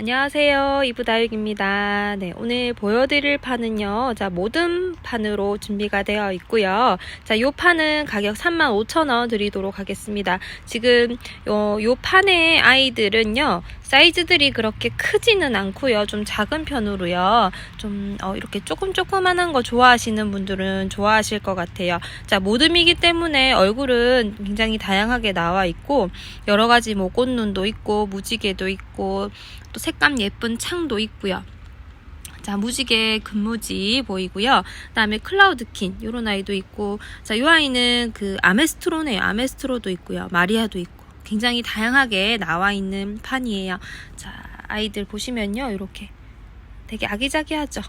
안녕하세요. 이브다육입니다. 네, 오늘 보여드릴 판은요. 자, 모든 판으로 준비가 되어 있고요. 자, 요 판은 가격 35,000원 드리도록 하겠습니다. 지금 요, 요 판의 아이들은요. 사이즈들이 그렇게 크지는 않고요. 좀 작은 편으로요. 좀 어, 이렇게 조금 조그만한 거 좋아하시는 분들은 좋아하실 것 같아요. 자, 모듬이기 때문에 얼굴은 굉장히 다양하게 나와 있고 여러 가지 뭐 꽃눈도 있고 무지개도 있고 또 색감 예쁜 창도 있고요. 자, 무지개 금무지 보이고요. 그다음에 클라우드킨 요런 아이도 있고 자, 요 아이는 그 아메스트로네요. 아메스트로도 있고요. 마리아도 있고 굉장히 다양하게 나와 있는 판이에요. 자, 아이들 보시면요. 이렇게 되게 아기자기하죠.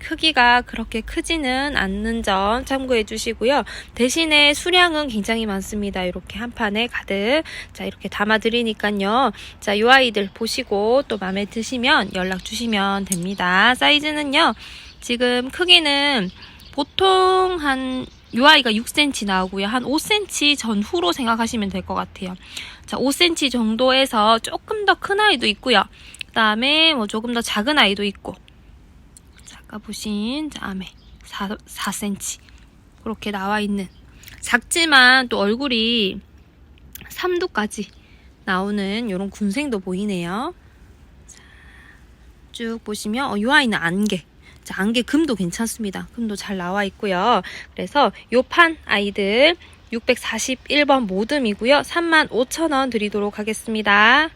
크기가 그렇게 크지는 않는 점 참고해 주시고요. 대신에 수량은 굉장히 많습니다. 이렇게 한 판에 가득. 자, 이렇게 담아 드리니까요. 자, 요 아이들 보시고 또 마음에 드시면 연락 주시면 됩니다. 사이즈는요. 지금 크기는 보통 한, 요 아이가 6cm 나오고요. 한 5cm 전후로 생각하시면 될 것 같아요. 자, 5cm 정도에서 조금 더 큰 아이도 있고요. 그 다음에 뭐 조금 더 작은 아이도 있고. 자, 아까 보신 자, 아메 4, 4cm. 그렇게 나와 있는. 작지만 또 얼굴이 3두까지 나오는 이런 군생도 보이네요. 자, 쭉 보시면 어, 이 아이는 안개. 자, 안개 금도 괜찮습니다. 금도 잘 나와 있고요. 그래서 요 판 아이들 641번 모듬이고요. 35,000원 드리도록 하겠습니다.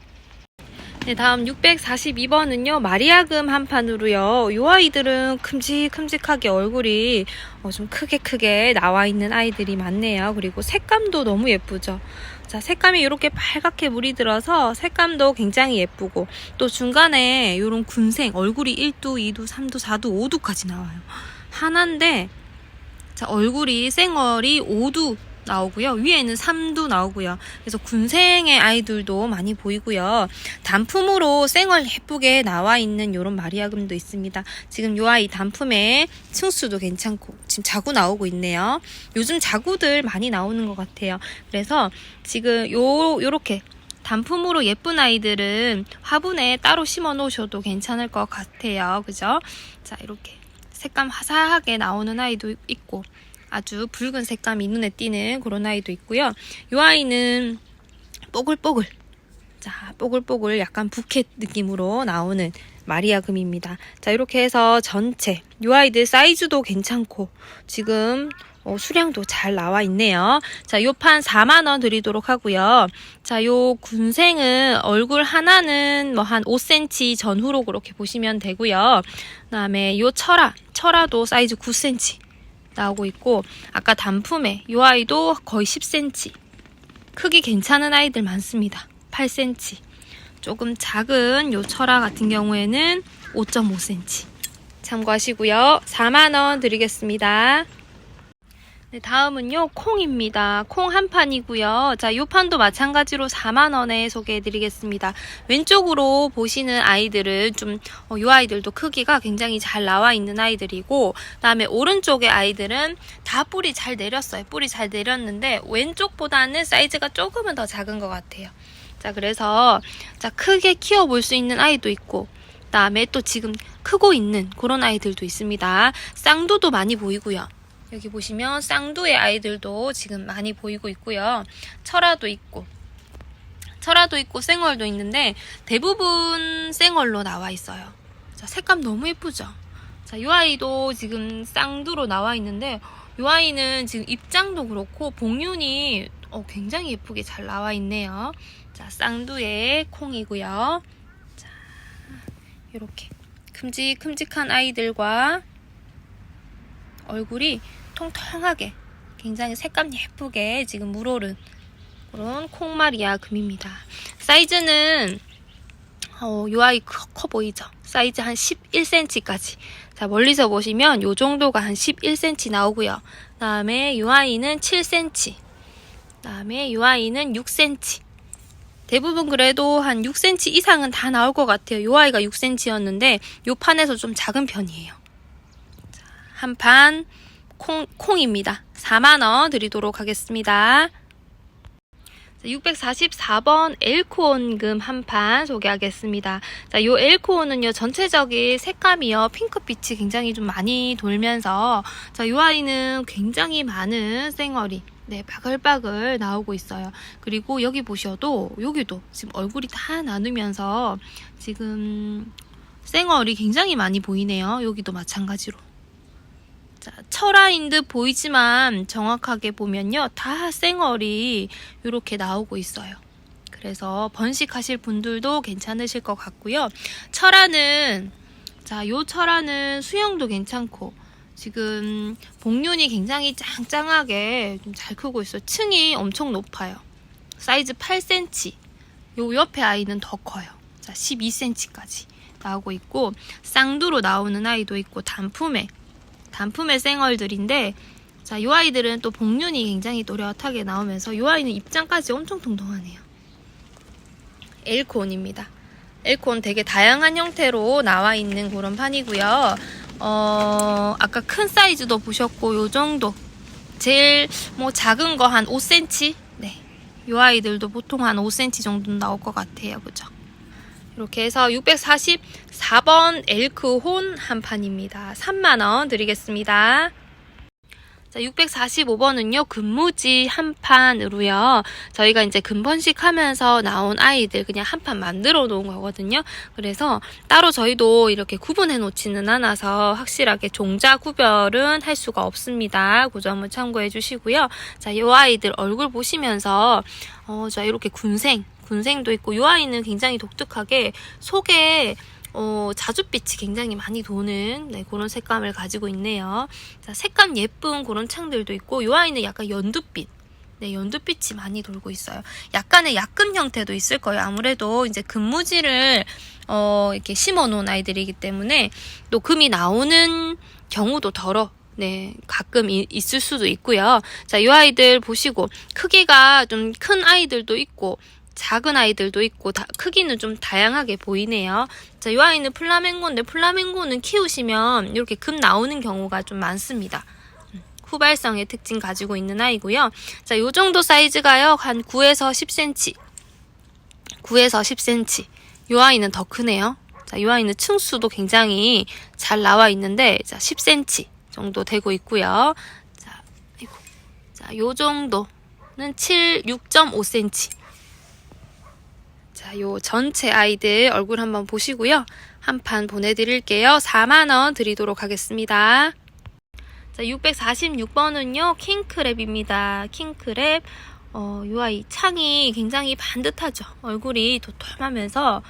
네, 다음 642번은요, 마리아금 한 판으로요. 요 아이들은 큼직큼직하게 얼굴이 어, 좀 크게 크게 나와 있는 아이들이 많네요. 그리고 색감도 너무 예쁘죠. 자, 색감이 이렇게 빨갛게 물이 들어서 색감도 굉장히 예쁘고, 또 중간에 이런 군생, 얼굴이 1두, 2두, 3두, 4두, 5두까지 나와요. 하나인데, 자, 얼굴이 생얼이 5두 나오고요. 위에는 3두 나오고요. 그래서 군생의 아이들도 많이 보이고요. 단품으로 생얼 예쁘게 나와 있는 이런 마리아금도 있습니다. 지금 요 아이 단품에 층수도 괜찮고 지금 자구 나오고 있네요. 요즘 자구들 많이 나오는 것 같아요. 그래서 지금 요 요렇게 단품으로 예쁜 아이들은 화분에 따로 심어 놓으셔도 괜찮을 것 같아요. 그죠? 자, 이렇게 색감 화사하게 나오는 아이도 있고 아주 붉은 색감이 눈에 띄는 그런 아이도 있고요. 이 아이는 뽀글뽀글. 자, 뽀글뽀글 약간 부켓 느낌으로 나오는 마리아 금입니다. 자, 이렇게 해서 전체 이 아이들 사이즈도 괜찮고 지금 어, 수량도 잘 나와 있네요. 자, 요 판 4만원 드리도록 하고요. 자, 요 군생은 얼굴 하나는 뭐 한 5cm 전후로 그렇게 보시면 되고요. 그 다음에 요 철아, 철아도 사이즈 9cm 나오고 있고, 아까 단품에 요 아이도 거의 10cm. 크기 괜찮은 아이들 많습니다. 8cm. 조금 작은 요 철아 같은 경우에는 5.5cm. 참고하시고요. 4만원 드리겠습니다. 네, 다음은요, 콩입니다. 콩 한 판이고요. 자, 요 판도 마찬가지로 4만 원에 소개해드리겠습니다. 왼쪽으로 보시는 아이들은 좀, 어, 요 아이들도 크기가 굉장히 잘 나와 있는 아이들이고, 그 다음에 오른쪽의 아이들은 다 뿌리 잘 내렸어요. 뿌리 잘 내렸는데, 왼쪽보다는 사이즈가 조금은 더 작은 것 같아요. 자, 그래서, 자, 크게 키워볼 수 있는 아이도 있고, 그 다음에 또 지금 크고 있는 그런 아이들도 있습니다. 쌍두도 많이 보이고요. 여기 보시면 쌍두의 아이들도 지금 많이 보이고 있고요. 철아도 있고 철아도 있고 생얼도 있는데 대부분 생얼로 나와 있어요. 자, 색감 너무 예쁘죠? 자, 이 아이도 지금 쌍두로 나와 있는데 이 아이는 지금 입장도 그렇고 봉윤이 어, 굉장히 예쁘게 잘 나와 있네요. 자, 쌍두의 콩이고요. 자, 이렇게 큼직큼직한 아이들과 얼굴이 통통하게 굉장히 색감 예쁘게 지금 물오른 그런 콩마리아 금입니다. 사이즈는 어, 요 아이 커, 커 보이죠? 사이즈 한 11cm까지. 자, 멀리서 보시면 요 정도가 한 11cm 나오고요. 그다음에 요 아이는 7cm. 그다음에 요 아이는 6cm. 대부분 그래도 한 6cm 이상은 다 나올 것 같아요. 요 아이가 6cm였는데 요 판에서 좀 작은 편이에요. 한판 콩, 콩입니다. 4만원 드리도록 하겠습니다. 644번 엘코온금 한 판 소개하겠습니다. 자, 요 엘코온은요, 전체적인 색감이요, 핑크빛이 굉장히 좀 많이 돌면서, 자, 요 아이는 굉장히 많은 쌩얼이, 네, 바글바글 나오고 있어요. 그리고 여기 보셔도, 여기도 지금 얼굴이 다 나누면서, 지금 쌩얼이 굉장히 많이 보이네요. 여기도 마찬가지로. 자, 철화인 듯 보이지만 정확하게 보면요. 다 쌩얼이 이렇게 나오고 있어요. 그래서 번식하실 분들도 괜찮으실 것 같고요. 철화는 자, 요 철화는 수영도 괜찮고 지금 복륜이 굉장히 짱짱하게 좀 잘 크고 있어요. 층이 엄청 높아요. 사이즈 8cm. 요 옆에 아이는 더 커요. 자, 12cm까지 나오고 있고 쌍두로 나오는 아이도 있고 단품에 단품의 쌩얼들인데 자, 이 아이들은 또 복륜이 굉장히 또렷하게 나오면서 이 아이는 입장까지 엄청 통통하네요. 엘콘입니다. 엘콘 되게 다양한 형태로 나와 있는 그런 판이고요. 어, 아까 큰 사이즈도 보셨고 요 정도. 제일 뭐 작은 거 한 5cm? 네. 요 아이들도 보통 한 5cm 정도는 나올 것 같아요. 그죠? 이렇게 해서 644번 엘크 혼 한 판입니다. 3만원 드리겠습니다. 자, 645번은요, 근무지 한 판으로요. 저희가 이제 근번식 하면서 나온 아이들 그냥 한 판 만들어 놓은 거거든요. 그래서 따로 저희도 이렇게 구분해 놓지는 않아서 확실하게 종자 구별은 할 수가 없습니다. 그 점을 참고해 주시고요. 자, 이 아이들 얼굴 보시면서, 어, 자, 이렇게 군생, 군생도 있고, 이 아이는 굉장히 독특하게 속에 어, 자줏빛이 굉장히 많이 도는 네, 그런 색감을 가지고 있네요. 자, 색감 예쁜 그런 창들도 있고 이 아이는 약간 연두빛 네, 연두빛이 많이 돌고 있어요. 약간의 약금 형태도 있을 거예요. 아무래도 이제 금무지를 어, 이렇게 심어 놓은 아이들이기 때문에 또 금이 나오는 경우도 덜어 네, 가끔 이- 있을 수도 있고요. 자, 이 아이들 보시고 크기가 좀 큰 아이들도 있고 작은 아이들도 있고 다, 크기는 좀 다양하게 보이네요. 자, 이 아이는 플라멩고인데 플라멩고는 키우시면 이렇게 금 나오는 경우가 좀 많습니다. 음, 후발성의 특징 가지고 있는 아이고요. 자, 요 정도 사이즈가요. 한 9에서 10cm. 9에서 10cm. 요 아이는 더 크네요. 자, 요 아이는 층수도 굉장히 잘 나와 있는데 자, 10cm 정도 되고 있고요. 자, 아이고. 자, 요 정도는 7, 6.5cm. 자, 요 전체 아이들 얼굴 한번 보시고요. 한 판 보내드릴게요. 4만원 드리도록 하겠습니다. 자, 646번은요, 킹크랩입니다. 킹크랩. 어, 요 아이 창이 굉장히 반듯하죠. 얼굴이 도톰하면서,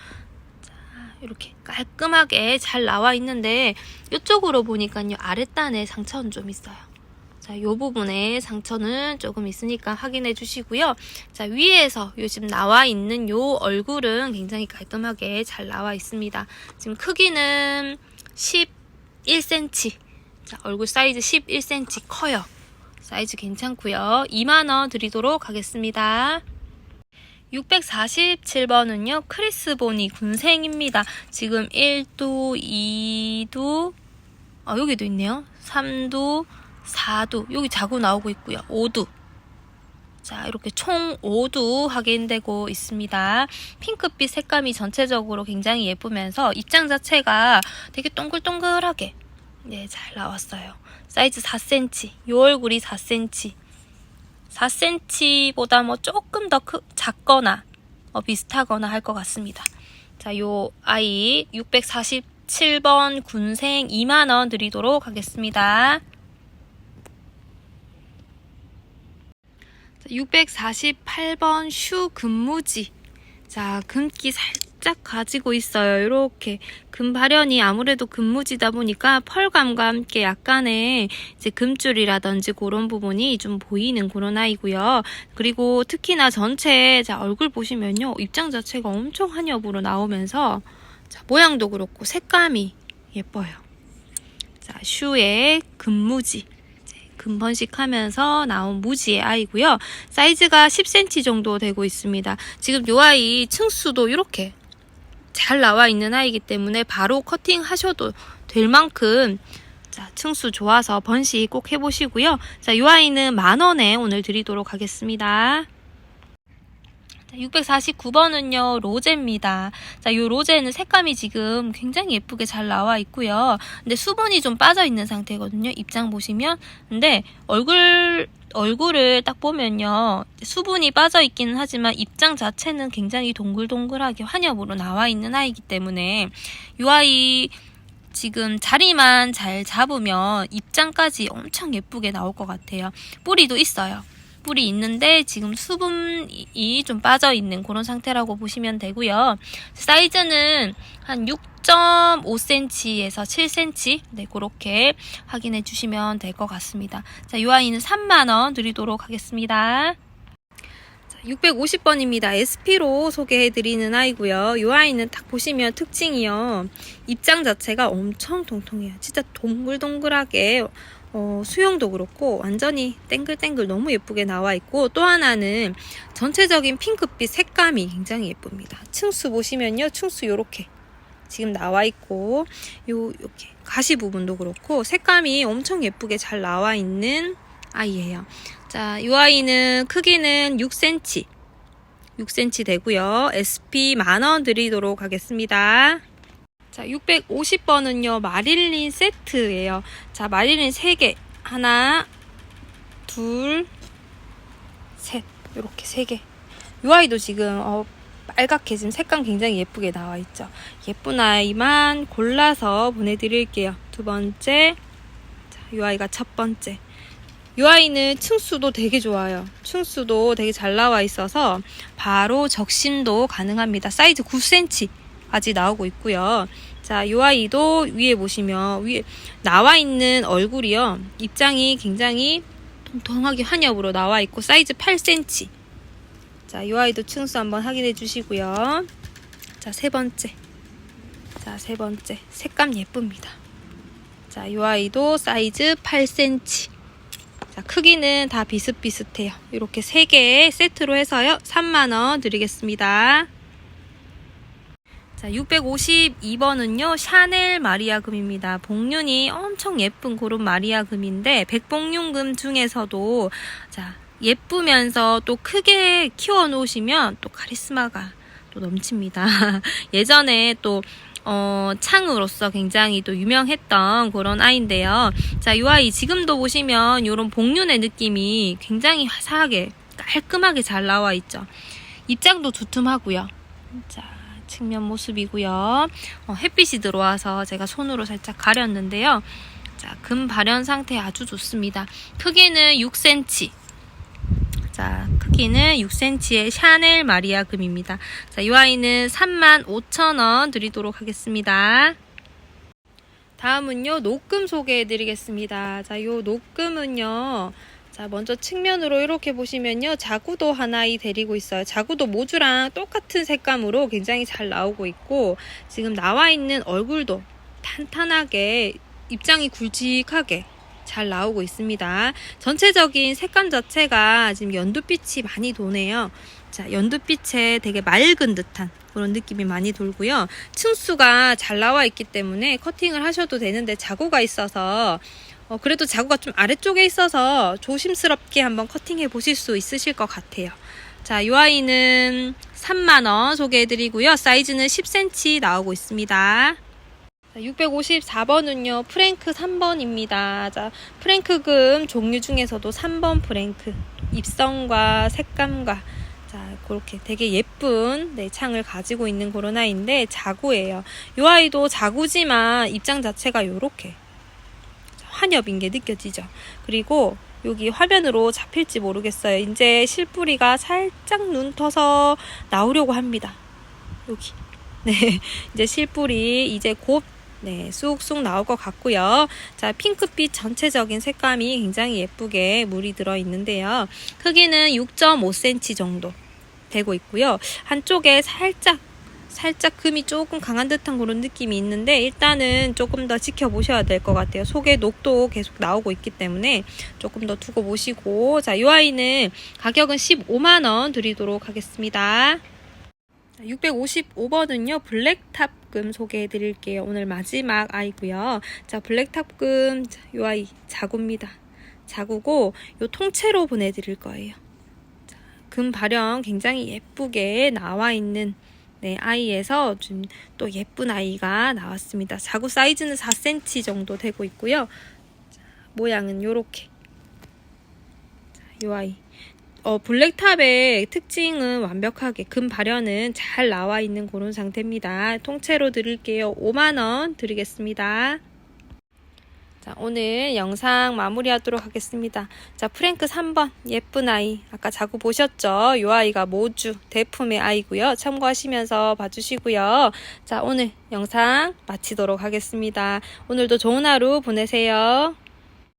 자, 이렇게 깔끔하게 잘 나와 있는데, 이쪽으로 보니까요, 아랫단에 상처는 좀 있어요. 자, 요 부분에 상처는 조금 있으니까 확인해 주시고요. 자, 위에서 요즘 나와 있는 요 얼굴은 굉장히 깔끔하게 잘 나와 있습니다. 지금 크기는 11cm. 자, 얼굴 사이즈 11cm 커요. 사이즈 괜찮고요. 2만원 드리도록 하겠습니다. 647번은요, 크리스보니 군생입니다. 지금 1도, 2도, 아, 여기도 있네요. 3도, 4도, 여기 자고 나오고 있고요. 5도. 자, 이렇게 총 5도 확인되고 있습니다. 핑크빛 색감이 전체적으로 굉장히 예쁘면서 입장 자체가 되게 동글동글하게 네, 잘 나왔어요. 사이즈 4cm, 요 얼굴이 4cm. 4cm보다 뭐 조금 더 크, 작거나 어, 비슷하거나 할 것 같습니다. 자, 요 아이 647번 군생 2만원 드리도록 하겠습니다. 648번 슈 금무지. 자, 금기 살짝 가지고 있어요. 이렇게 금발현이 아무래도 금무지다 보니까 펄감과 함께 약간의 이제 금줄이라든지 그런 부분이 좀 보이는 그런 아이고요. 그리고 특히나 전체 자, 얼굴 보시면요. 입장 자체가 엄청 한엽으로 나오면서 자, 모양도 그렇고 색감이 예뻐요. 자, 슈의 금무지. 금번식 하면서 나온 무지의 아이고요. 사이즈가 10cm 정도 되고 있습니다. 지금 요 아이 층수도 이렇게 잘 나와 있는 아이기 때문에 바로 커팅 하셔도 될 만큼 자, 층수 좋아서 번식 꼭 해보시고요. 자, 요 아이는 만 원에 오늘 드리도록 하겠습니다. 649번은요, 로제입니다. 자, 요 로제는 색감이 지금 굉장히 예쁘게 잘 나와 있고요. 근데 수분이 좀 빠져 있는 상태거든요. 입장 보시면. 근데 얼굴, 얼굴을 딱 보면요. 수분이 빠져 있기는 하지만 입장 자체는 굉장히 동글동글하게 환엽으로 나와 있는 아이기 때문에 이 아이 지금 자리만 잘 잡으면 입장까지 엄청 예쁘게 나올 것 같아요. 뿌리도 있어요. 뿌리 있는데 지금 수분이 좀 빠져 있는 그런 상태라고 보시면 되고요. 사이즈는 한 6.5cm에서 7cm 네 그렇게 확인해 주시면 될 것 같습니다. 자, 이 아이는 3만 원 드리도록 하겠습니다. 650번입니다. SP로 소개해드리는 아이고요. 이 아이는 딱 보시면 특징이요. 입장 자체가 엄청 통통해요. 진짜 동글동글하게 어, 수영도 그렇고 완전히 땡글땡글 너무 예쁘게 나와 있고 또 하나는 전체적인 핑크빛 색감이 굉장히 예쁩니다. 층수 보시면요. 층수 요렇게 지금 나와 있고 요 이렇게 가시 부분도 그렇고 색감이 엄청 예쁘게 잘 나와 있는 아이예요. 자, 이 아이는 크기는 6cm. 6cm 되고요. SP 만원 드리도록 하겠습니다. 자, 650번은요. 마릴린 세트예요. 자, 마릴린 3개. 하나, 둘, 셋. 이렇게 3개. 이 아이도 지금 어, 빨갛게 지금 색감 굉장히 예쁘게 나와 있죠. 예쁜 아이만 골라서 보내드릴게요. 두 번째. 자, 이 아이가 첫 번째. 이 아이는 층수도 되게 좋아요. 층수도 되게 잘 나와 있어서 바로 적심도 가능합니다. 사이즈 9cm 까지 나오고 있고요. 자, 이 아이도 위에 보시면 위에 나와 있는 얼굴이요. 입장이 굉장히 통통하게 환엽으로 나와 있고 사이즈 8cm. 자, 이 아이도 층수 한번 확인해 주시고요. 자, 세 번째. 자, 세 번째. 색감 예쁩니다. 자, 이 아이도 사이즈 8cm. 자, 크기는 다 비슷비슷해요. 이렇게 3개 세트로 해서요. 3만원 드리겠습니다. 자, 652번은요, 샤넬 마리아 금입니다. 복륜이 엄청 예쁜 그런 마리아 금인데, 백복륜금 중에서도, 자, 예쁘면서 또 크게 키워 놓으시면 또 카리스마가 또 넘칩니다. 예전에 또, 어, 창으로서 굉장히 또 유명했던 그런 아이인데요. 자, 이 아이 지금도 보시면 이런 복륜의 느낌이 굉장히 화사하게 깔끔하게 잘 나와 있죠. 입장도 두툼하고요. 자, 측면 모습이고요. 어, 햇빛이 들어와서 제가 손으로 살짝 가렸는데요. 자, 금 발현 상태 아주 좋습니다. 크기는 6cm. 자, 크기는 6cm의 샤넬 마리아 금입니다. 자, 이 아이는 35,000원 드리도록 하겠습니다. 다음은요, 녹금 소개해 드리겠습니다. 자, 요 녹금은요, 자, 먼저 측면으로 이렇게 보시면요, 자구도 하나이 데리고 있어요. 자구도 모주랑 똑같은 색감으로 굉장히 잘 나오고 있고, 지금 나와 있는 얼굴도 탄탄하게, 입장이 굵직하게 잘 나오고 있습니다. 전체적인 색감 자체가 지금 연두빛이 많이 도네요. 자, 연두빛에 되게 맑은 듯한 그런 느낌이 많이 돌고요. 층수가 잘 나와 있기 때문에 커팅을 하셔도 되는데 자구가 있어서 어, 그래도 자구가 좀 아래쪽에 있어서 조심스럽게 한번 커팅해 보실 수 있으실 것 같아요. 자, 이 아이는 3만원 소개해드리고요. 사이즈는 10cm 나오고 있습니다. 654번은요, 프랭크 3번입니다. 자, 프랭크금 종류 중에서도 3번 프랭크. 입성과 색감과, 자, 그렇게 되게 예쁜, 네, 창을 가지고 있는 그런 아이인데, 자구예요. 이 아이도 자구지만 입장 자체가 요렇게 환엽인 게 느껴지죠. 그리고 여기 화면으로 잡힐지 모르겠어요. 이제 실뿌리가 살짝 눈 터서 나오려고 합니다. 여기. 네, 이제 실뿌리 이제 곧 네, 쑥쑥 나올 것 같고요. 자, 핑크빛 전체적인 색감이 굉장히 예쁘게 물이 들어 있는데요. 크기는 6.5cm 정도 되고 있고요. 한쪽에 살짝 살짝 금이 조금 강한 듯한 그런 느낌이 있는데 일단은 조금 더 지켜보셔야 될 것 같아요. 속에 녹도 계속 나오고 있기 때문에 조금 더 두고 보시고 자, 이 아이는 가격은 15만 원 드리도록 하겠습니다. 655번은요, 블랙탑금 소개해 드릴게요. 오늘 마지막 아이고요. 자, 블랙탑금, 요 아이, 자구입니다. 자구고, 요 통째로 보내드릴 거예요. 자, 금 발형 굉장히 예쁘게 나와 있는 네, 아이에서 좀 또 예쁜 아이가 나왔습니다. 자구 사이즈는 4cm 정도 되고 있고요. 자, 모양은 요렇게. 자, 요 아이. 어, 블랙탑의 특징은 완벽하게 금 발현은 잘 나와 있는 그런 상태입니다. 통째로 드릴게요. 5만원 드리겠습니다. 자, 오늘 영상 마무리하도록 하겠습니다. 자, 프랭크 3번. 예쁜 아이. 아까 자꾸 보셨죠? 이 아이가 모주 대품의 아이고요. 참고하시면서 봐주시고요. 자, 오늘 영상 마치도록 하겠습니다. 오늘도 좋은 하루 보내세요.